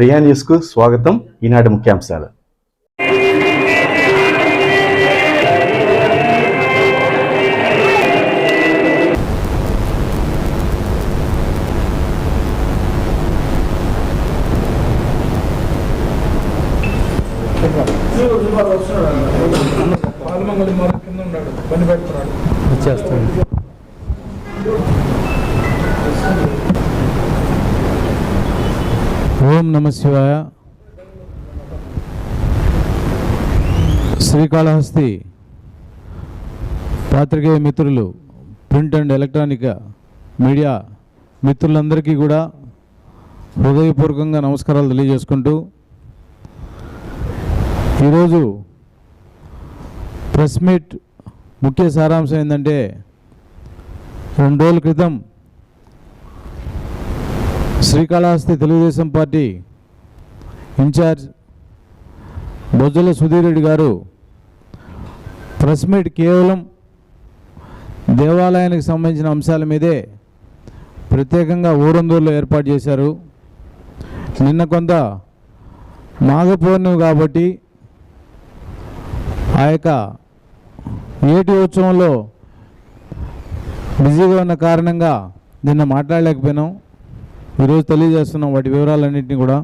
ప్రియా న్యూస్కు స్వాగతం. ఈనాటి ముఖ్యాంశాలు. వచ్చేస్తాను ఓం నమ శివాయ. శ్రీకాళహస్తి పాత్రికేయ మిత్రులు ప్రింట్ అండ్ ఎలక్ట్రానిక్ మీడియా మిత్రులందరికీ కూడా హృదయపూర్వకంగా నమస్కారాలు తెలియజేసుకుంటూ ఈరోజు ప్రెస్ మీట్ ముఖ్య సారాంశం ఏంటంటే రెండు రోజుల క్రితం శ్రీకాళహస్తి తెలుగుదేశం పార్టీ ఇన్ఛార్జ్ బొజ్జల సుధీర్ రెడ్డి గారు ప్రెస్ మీట్ కేవలం దేవాలయానికి సంబంధించిన అంశాల మీదే ప్రత్యేకంగా ఊరందూరులో ఏర్పాటు చేశారు. నిన్న కొంత మాఘపూర్ణిమ కాబట్టి ఆ యొక్క ఏటి ఉత్సవంలో బిజీగా ఉన్న కారణంగా నిన్న మాట్లాడలేకపోయినాం. ఈరోజు తెలియజేస్తున్నాం వాటి వివరాలన్నింటినీ కూడా.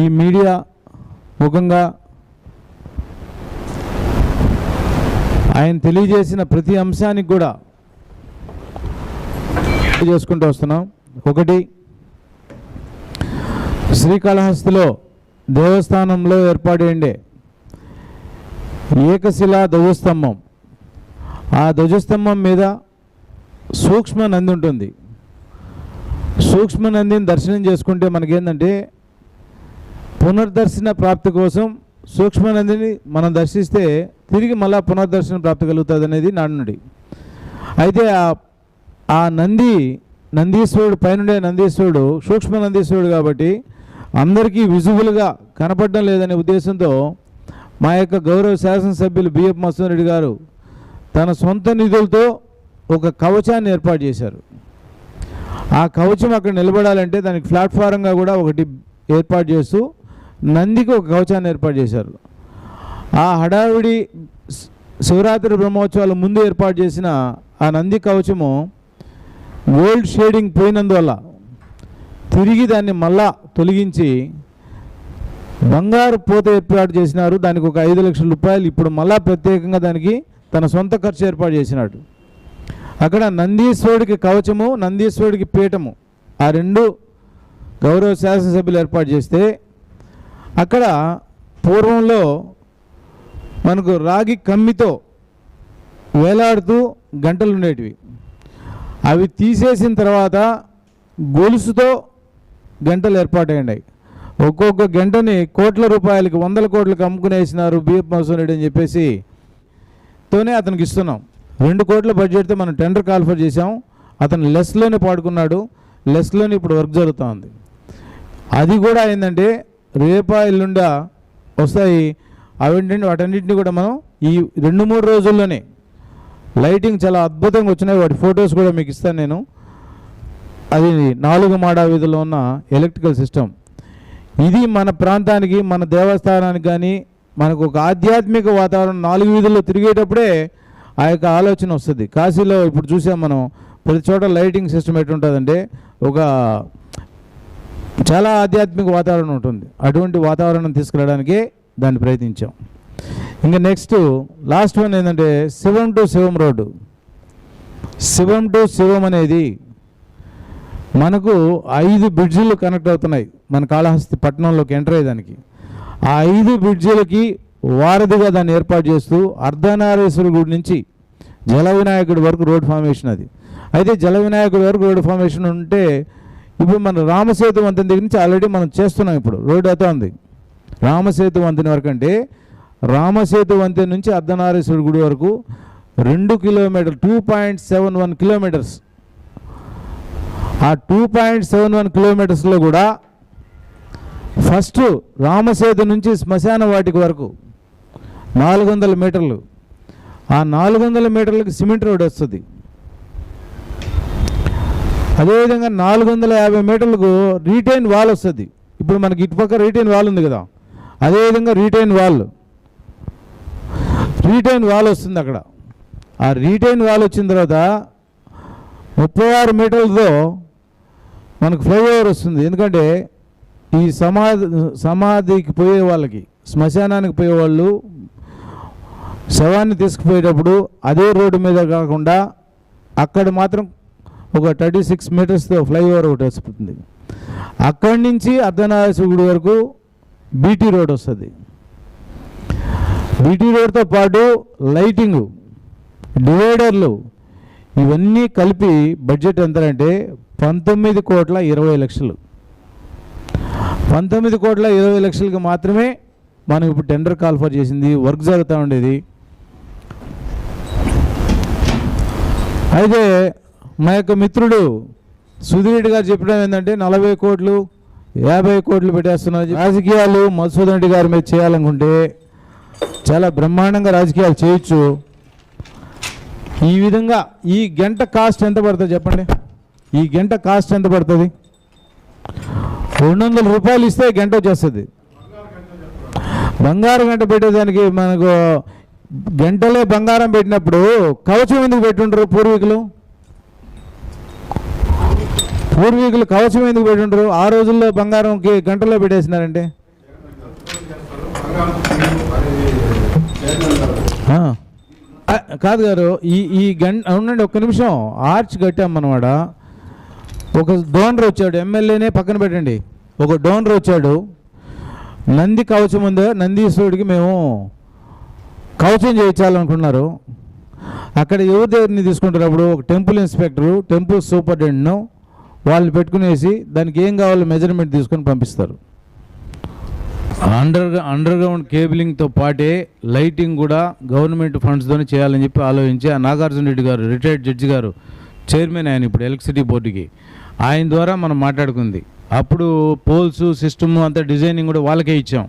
ఈ మీడియా ముఖంగా ఆయన తెలియజేసిన ప్రతి అంశానికి కూడా చేసుకుంటూ వస్తున్నాం. ఒకటి శ్రీకాళహస్తిలో దేవస్థానంలో ఏర్పాటైండే ఏకశిలా ధ్వజస్తంభం. ఆ ధ్వజస్తంభం మీద సూక్ష్మ నంది ఉంటుంది. సూక్ష్మ నందిని దర్శనం చేసుకుంటే మనకేంటంటే పునర్దర్శన ప్రాప్తి కోసం సూక్ష్మ నందిని మనం దర్శిస్తే తిరిగి మళ్ళా పునర్దర్శన ప్రాప్తి కలుగుతుంది అనేది నానుడి. అయితే ఆ ఆ నంది నందీశ్వరుడు పైనుండే నందీశ్వరుడు సూక్ష్మ నందీశ్వరుడు కాబట్టి అందరికీ విజువల్గా కనపడడం లేదనే ఉద్దేశంతో మా యొక్క గౌరవ శాసనసభ్యులు బిఎఫ్ మసూన్ రెడ్డి గారు తన సొంత నిధులతో ఒక కవచాన్ని ఏర్పాటు చేశారు. ఆ కవచం అక్కడ నిలబడాలంటే దానికి ప్లాట్ఫారంగా కూడా ఒకటి ఏర్పాటు చేస్తూ నందికి ఒక కవచాన్ని ఏర్పాటు చేశారు. ఆ హడావిడి శివరాత్రి బ్రహ్మోత్సవాల ముందు ఏర్పాటు చేసిన ఆ నంది కవచము గోల్డ్ షేడింగ్ పోయినందువల్ల తిరిగి దాన్ని మళ్ళా తొలగించి బంగారు పూత ఏర్పాటు చేసినారు. దానికి ఒక ఐదు లక్షల రూపాయలు ఇప్పుడు మళ్ళా ప్రత్యేకంగా దానికి తన సొంత ఖర్చు ఏర్పాటు చేసినాడు. అక్కడ నందీశ్వరుడికి కవచము నందీశ్వరుడికి పీఠము. ఆ రెండు గౌరవ శాసనసభ్యులు ఏర్పాటు చేస్తే అక్కడ పూర్వంలో మనకు రాగి కమ్మితో వేలాడుతూ గంటలు ఉండేటివి. అవి తీసేసిన తర్వాత గొలుసుతో గంటలు ఏర్పాటయ్యాయి. ఒక్కొక్క గంటని కోట్ల రూపాయలకి వందల కోట్లకు అమ్ముకునేసినారు బిఎఫ్ మసూన్ రెడ్డి అని చెప్పేసి తోనే అతనికి ఇస్తున్నాం. రెండు కోట్ల బడ్జెట్తో మనం టెండర్ కాల్ఫర్ చేసాం అతను లెస్లోనే పాడుకున్నాడు. లెస్లోనే ఇప్పుడు వర్క్ జరుగుతూ ఉంది అది కూడా ఏంటంటే రేపా ఎల్లుండా వస్తాయి. అవేంటంటే వాటన్నిటిని కూడా మనం ఈ రెండు మూడు రోజుల్లోనే లైటింగ్ చాలా అద్భుతంగా వచ్చినాయి. వాటి ఫొటోస్ కూడా మీకు ఇస్తాను నేను. అది నాలుగు మాడా వీధిలో ఉన్న ఎలక్ట్రికల్ సిస్టమ్ ఇది మన ప్రాంతానికి మన దేవస్థానానికి కానీ మనకు ఒక ఆధ్యాత్మిక వాతావరణం నాలుగు వీధుల్లో తిరిగేటప్పుడే ఆ యొక్క ఆలోచన వస్తుంది. కాశీలో ఇప్పుడు చూసాం మనం ప్రతి చోట లైటింగ్ సిస్టమ్ ఎటుంటుందంటే ఒక చాలా ఆధ్యాత్మిక వాతావరణం ఉంటుంది. అటువంటి వాతావరణం తీసుకురావడానికి దాన్ని ప్రయత్నించాం. ఇంకా నెక్స్ట్ లాస్ట్ వన్ ఏంటంటే Shivam to Shivam road. Shivam to Shivam అనేది మనకు ఐదు బ్రిడ్జిలు కనెక్ట్ అవుతున్నాయి. మన కాళహస్తి పట్టణంలోకి ఎంటర్ అయ్యేదానికి. ఆ ఐదు బ్రిడ్జిలకి వారధిగా దాన్ని ఏర్పాటు చేస్తూ అర్ధనారేశ్వర గుడి నుంచి జల వినాయకుడి వరకు రోడ్ ఫార్మేషన్ అది. అయితే జల వినాయకుడి వరకు రోడ్ ఫార్మేషన్ ఉంటే ఇప్పుడు మన రామసేతు వంతెన దగ్గర నుంచి ఆల్రెడీ మనం చేస్తున్నాం ఇప్పుడు. రోడ్ అవుతా ఉంది. రామసేతు వంతెన వరకు అంటే రామసేతు వంతెన నుంచి అర్ధనారేశ్వర గుడి వరకు రెండు kilometre two point seven one kilometres ఆ టూ పాయింట్ సెవెన్ వన్ కిలోమీటర్స్లో కూడా ఫస్ట్ రామసేతు నుంచి శ్మశాన వాటికి వరకు నాలుగు వందల మీటర్లు. ఆ నాలుగు వందల మీటర్లకు సిమెంట్ రోడ్ వస్తుంది. అదేవిధంగా నాలుగు వందల యాభై మీటర్లకు రీటైన్ వాల్ వస్తుంది. ఇప్పుడు మనకి ఇటుపక్క రీటైన్ వాల్ ఉంది కదా. అదేవిధంగా రీటైన్ వాల్. రీటైన్ వాల్ వస్తుంది అక్కడ. ఆ రీటైన్ వాల్ వచ్చిన తర్వాత ముప్పై ఆరు మీటర్లతో మనకు ఫ్లైఓవర్ వస్తుంది. ఎందుకంటే ఈ సమాధి సమాధికి పోయే వాళ్ళకి శ్మశానానికి పోయే వాళ్ళు శవాన్ని తీసుకుపోయేటప్పుడు అదే రోడ్డు మీద కాకుండా అక్కడ మాత్రం ఒక థర్టీ సిక్స్ మీటర్స్తో ఫ్లైఓవర్ ఒకటి వస్తుంది. అక్కడి నుంచి అర్ధనారీశ్వర గుడి వరకు బీటీ రోడ్ వస్తుంది. బీటీ రోడ్తో పాటు లైటింగ్ డివైడర్లు ఇవన్నీ కలిపి బడ్జెట్ ఎంత అంటే పంతొమ్మిది కోట్ల ఇరవై లక్షలు. పంతొమ్మిది కోట్ల ఇరవై లక్షలకి మాత్రమే మనం ఇప్పుడు టెండర్ కాల్ఫర్ చేసింది వర్క్ జరుగుతూ ఉండేది. అయితే మా యొక్క మిత్రుడు సుధీరెడ్డి గారు చెప్పడం ఏంటంటే నలభై కోట్లు యాభై కోట్లు పెట్టేస్తున్నారు రాజకీయాలు మధుసూదన్ రెడ్డి గారి మీద చేయాలనుకుంటే చాలా బ్రహ్మాండంగా రాజకీయాలు చేయొచ్చు. ఈ విధంగా ఈ గంట కాస్ట్ ఎంత పడుతుంది చెప్పండి? ఈ గంట కాస్ట్ ఎంత పడుతుంది? రెండు వందల రూపాయలు ఇస్తే గంట వచ్చేస్తుంది. బంగారు గంట పెట్టేదానికి మనకు గంటలే బంగారం పెట్టినప్పుడు కవచం ఎందుకు పెట్టుండ్రు పూర్వీకులు? పూర్వీకులు కవచం ఎందుకు పెట్టుండ్రు? ఆ రోజుల్లో బంగారంకి గంటలో పెట్టేసినారంటే? కాదు గారు ఈ ఈ గంట ఉండండి ఒక్క నిమిషం. ఆర్చ్ కట్టామన్నమాట ఒక డోనర్ వచ్చాడు ఎమ్మెల్యేనే పక్కన పెట్టండి. ఒక డోనర్ వచ్చాడు. నంది కవచం ఉందో? నందీశ్వరుడికి మేము కౌచింగ్ చేయించాలనుకున్నారు అక్కడ ఎవరి దగ్గరని తీసుకుంటారు అప్పుడు? ఒక టెంపుల్ ఇన్స్పెక్టరు టెంపుల్ సూపరింటెండెంట్ను వాళ్ళని పెట్టుకునేసి దానికి ఏం కావాలో మెజర్మెంట్ తీసుకొని పంపిస్తారు. అండర్ అండర్ గ్రౌండ్ కేబులింగ్తో పాటే లైటింగ్ కూడా గవర్నమెంట్ ఫండ్స్తోనే చేయాలని చెప్పి ఆలోచించి ఆ నాగార్జున రెడ్డి గారు రిటైర్డ్ జడ్జి గారు చైర్మన్ ఆయన ఇప్పుడు ఎలక్ట్రిసిటీ బోర్డుకి. ఆయన ద్వారా మనం మాట్లాడుకుంది. అప్పుడు పోల్స్ సిస్టమ్ అంతా డిజైనింగ్ కూడా వాళ్ళకే ఇచ్చాం.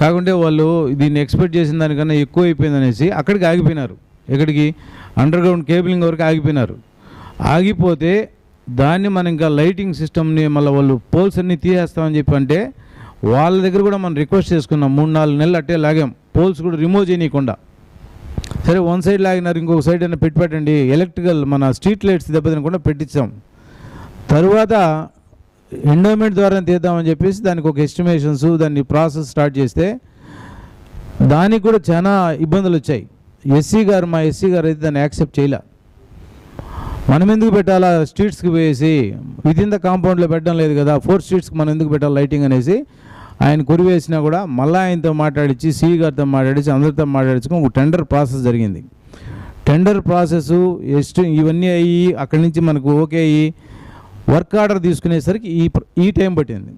కాకుంటే వాళ్ళు దీన్ని ఎక్స్పెక్ట్ చేసిన దానికన్నా ఎక్కువ అయిపోయింది అనేసి అక్కడికి ఆగిపోయినారు. ఎక్కడికి? అండర్ గ్రౌండ్ కేబులింగ్ వరకు ఆగిపోయినారు. ఆగిపోతే దాన్ని మనం ఇంకా లైటింగ్ సిస్టమ్ని మళ్ళీ వాళ్ళు పోల్స్ అన్నీ తీసేస్తామని చెప్పి అంటే వాళ్ళ దగ్గర కూడా మనం రిక్వెస్ట్ చేసుకున్నాం. మూడు నాలుగు నెలలు అట్టే లాగాం. పోల్స్ కూడా రిమూవ్ చేయనీయకుండా. సరే వన్ సైడ్ లాగినారు ఇంకొక సైడ్ అయినా పెట్టి పెట్టండి. ఎలక్ట్రికల్ మన స్ట్రీట్ లైట్స్ దెబ్బతినకుండా పెట్టించాం తరువాత ఎండోమెంట్ ద్వారా తీద్దామని చెప్పేసి దానికి ఒక ఎస్టిమేషన్స్ దాన్ని ప్రాసెస్ స్టార్ట్ చేస్తే దానికి కూడా చాలా ఇబ్బందులు వచ్చాయి. ఎస్సీ గారు మా ఎస్సీ గారు అయితే దాన్ని యాక్సెప్ట్ చేయలే. మనం ఎందుకు పెట్టాలా? స్ట్రీట్స్కి పోయేసి విదిన్ ద కాంపౌండ్లో పెట్టడం లేదు కదా ఫోర్ స్ట్రీట్స్కి మనం ఎందుకు పెట్టాలి లైటింగ్ అనేసి ఆయన కురివేసినా కూడా మళ్ళీ ఆయనతో మాట్లాడించి సిఈ గారితో మాట్లాడించి అందరితో మాట్లాడించుకొని ఒక టెండర్ ప్రాసెస్ జరిగింది. టెండర్ ప్రాసెస్ ఎస్ట్ ఇవన్నీ అయ్యి అక్కడి నుంచి మనకు ఓకే అయ్యి వర్క్ ఆర్డర్ తీసుకునేసరికి ఈ ఈ టైం పట్టింది.